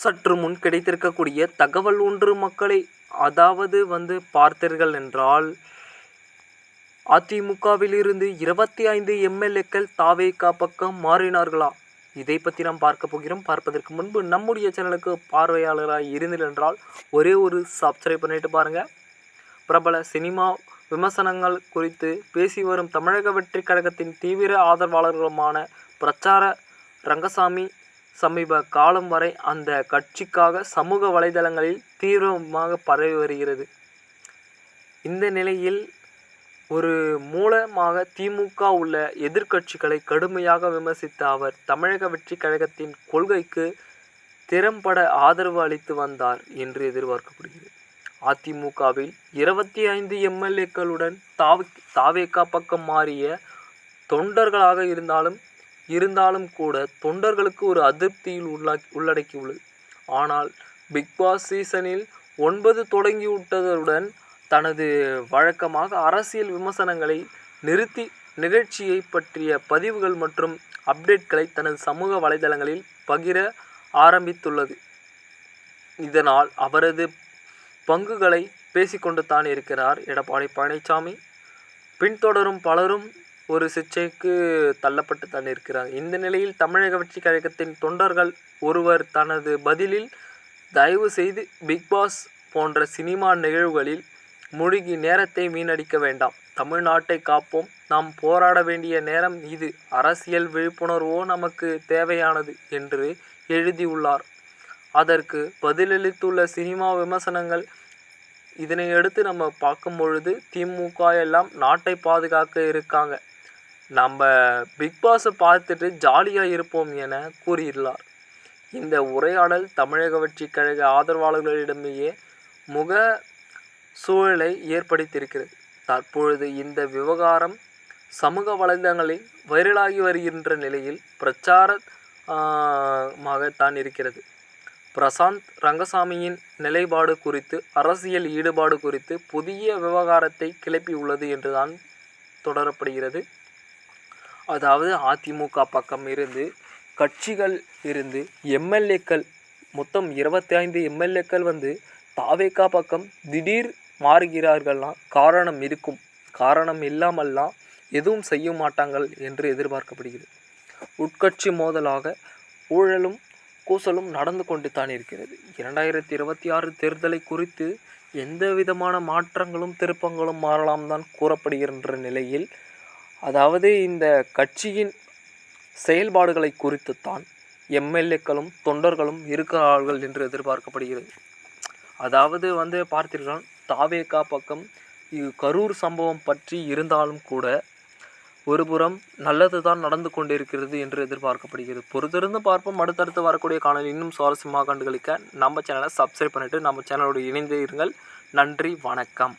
சற்று முன் கிடைத்திருக்கக்கூடிய தகவல் ஒன்று மக்களை அதாவது வந்து பார்த்தீர்கள் என்றால் அதிமுகவில் இருந்து இருபத்தி ஐந்து எம்எல்ஏக்கள் தாவேகா பக்கம் மாறினார்களா? இதை பற்றி நாம் பார்க்க போகிறோம். பார்ப்பதற்கு முன்பு நம்முடைய சேனலுக்கு பார்வையாளராக இருந்தீர்கள் என்றால் ஒரே ஒரு சப்ஸ்கிரைப் பண்ணிட்டு பாருங்கள் பிரபல சினிமா விமர்சனங்கள் குறித்து பேசி வரும் தமிழக வெற்றி கழகத்தின் தீவிர ஆதரவாளர்களுமான பிரச்சார ரங்கசாமி சமீப காலம் வரை அந்த கட்சிக்காக சமூக வலைதளங்களில் தீவிரமாக பரவி வருகிறது. இந்த நிலையில் ஒரு மூலமாக திமுக உள்ள எதிர்க்கட்சிகளை கடுமையாக விமர்சித்த அவர் தமிழக வெற்றி கழகத்தின் கொள்கைக்கு திறம்பட ஆதரவு அளித்து வந்தார் என்று எதிர்பார்க்கப்படுகிறது. அதிமுகவில் இருபத்தி ஐந்து எம்எல்ஏக்களுடன் தாவி தாவேக்கா பக்கம் மாறிய தொண்டர்களாக இருந்தாலும் இருந்தாலும் கூட தொண்டர்களுக்கு ஒரு அதிருப்தியில் உள்ளா உள்ளடக்கியுள்ளது. ஆனால் பிக் பாஸ் சீசனில் ஒன்பது தொடங்கிவிட்டதுடன் தனது வழக்கமாக அரசியல் விமர்சனங்களை நிறுத்தி நிகழ்ச்சியை பற்றிய பதிவுகள் மற்றும் அப்டேட்களை தனது சமூக வலைதளங்களில் பகிர ஆரம்பித்துள்ளது. இதனால் அவரது பங்குகளை பேசிக்கொண்டு தான் இருக்கிறார் எடப்பாடி பழனிசாமி பின்தொடரும் பலரும் ஒரு சிக்ஷைக்கு தள்ளப்பட்டு தான் இருக்கிறார் இந்த நிலையில் தமிழக வெற்றி கழகத்தின் தொண்டர்கள் ஒருவர் தனது பதிலில் தயவு செய்து பிக்பாஸ் போன்ற சினிமா நிகழ்வுகளில் மூழ்கி நேரத்தை வீணடிக்க வேண்டாம். தமிழ்நாட்டை காப்போம். நாம் போராட வேண்டிய நேரம் இது. அரசியல் விழிப்புணர்வோ நமக்கு தேவையானது என்று எழுதியுள்ளார் அதற்கு பதிலளித்துள்ள சினிமா விமர்சனங்கள் இதனை அடுத்து நம்ம பார்க்கும் பொழுது திமுக எல்லாம் நாட்டை பாதுகாக்க இருக்காங்க. நம்ம பிக் பாஸை பார்த்துட்டு ஜாலியாக இருப்போம் என கூறியுள்ளார். இந்த உரையாடல் தமிழக வெற்றி கழக ஆதரவாளர்களிடமேயே முக சூழலை ஏற்படுத்தியிருக்கிறது. தற்பொழுது இந்த விவகாரம் சமூக வலைதளங்களில் வைரலாகி வருகின்ற நிலையில் பிரச்சாரமாகத்தான் இருக்கிறது. பிரசாந்த் ரங்கசாமியின் நிலைப்பாடு குறித்து அரசியல் ஈடுபாடு குறித்து புதிய விவகாரத்தை கிளப்பியுள்ளது என்றுதான் தொடரப்படுகிறது. அதாவது அதிமுக பக்கம் இருந்து கட்சிகள் இருந்து எம்எல்ஏக்கள் மொத்தம் இருபத்தி ஐந்து எம்எல்ஏக்கள் வந்து தாவேக்கா பக்கம் திடீர் மாறுகிறார்கள்லாம் காரணம் இருக்கும். காரணம் இல்லாமல்லாம் எதுவும் செய்ய மாட்டாங்கள் என்று எதிர்பார்க்கப்படுகிறது. உட்கட்சி மோதலாக ஊழலும் கூசலும் நடந்து கொண்டு தான் இருக்கிறது. இரண்டாயிரத்தி இருபத்தி ஆறு தேர்தலை குறித்து எந்த விதமான மாற்றங்களும் திருப்பங்களும் மாறலாம் தான் கூறப்படுகின்ற நிலையில் அதாவது இந்த கட்சியின் செயல்பாடுகளை குறித்துத்தான் எம்எல்ஏக்களும் தொண்டர்களும் இருக்கிறார்கள் என்று எதிர்பார்க்கப்படுகிறது. அதாவது வந்து பார்த்தீர்கள் தாவேகா பக்கம் கரூர் சம்பவம் பற்றி இருந்தாலும் கூட ஒருபுறம் நல்லது தான் நடந்து கொண்டிருக்கிறது என்று எதிர்பார்க்கப்படுகிறது. பொறுத்திருந்து பார்ப்போம். அடுத்தடுத்து வரக்கூடிய காணொலி இன்னும் சுவாரஸ்யமாக கண்டுகளிக்க நம்ம சேனலை சப்ஸ்கிரைப் பண்ணிவிட்டு நம்ம சேனலோடு இணைந்து இருங்கள். நன்றி வணக்கம்.